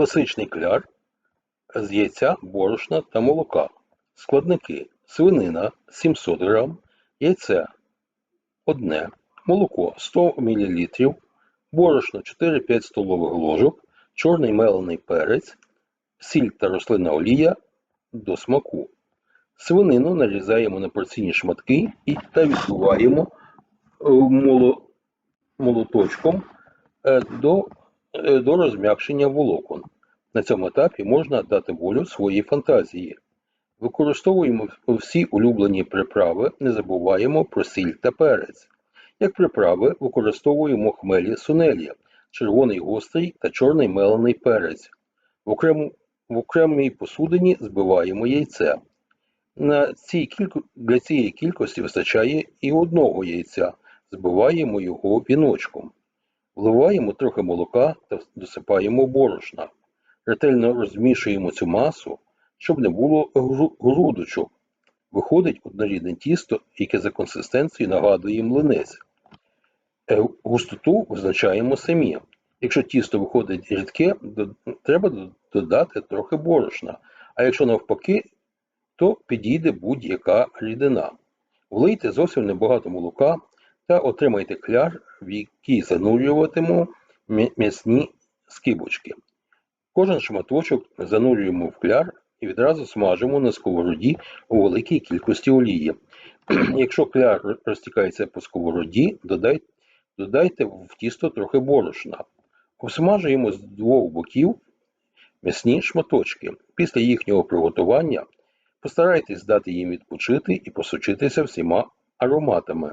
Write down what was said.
Класичний кляр з яйця, борошна та молока. Складники: свинина 700 г, яйце 1, молоко 100 мл, борошно 4-5 столових ложок, чорний мелений перець, сіль та рослинна олія до смаку. Свинину нарізаємо на порційні шматки і та відбиваємо е, молоточком е, до, до розм'якшення волокон. На цьому етапі можна дати волю своїй фантазії. Використовуємо всі улюблені приправи, не забуваємо про сіль та перець. Як приправи використовуємо хмелі сунелі, червоний гострий та чорний мелений перець. В, окрему, в окремій посудині збиваємо яйце. На цій кілько... Для цієї кількості вистачає і одного яйця. Збиваємо його віночком. Вливаємо трохи молока та досипаємо борошна. Ретельно розмішуємо цю масу, щоб не було грудочок. Виходить однорідне тісто, яке за консистенцією нагадує млинець. Е, Густоту визначаємо самі. Якщо тісто виходить рідке, треба додати трохи борошна, а якщо навпаки, то підійде будь-яка рідина. Влийте зовсім небагато молока та отримайте кляр, в який занурюватимемо м'я- м'ясні скибочки. Кожен шматочок занурюємо в кляр і відразу смажимо на сковороді у великій кількості олії. Якщо кляр розтікається по сковороді, додай- додайте в тісто трохи борошна. Обсмажуємо з двох боків м'ясні шматочки. Після їхнього приготування постарайтесь дати їм відпочити і посочитися всіма ароматами.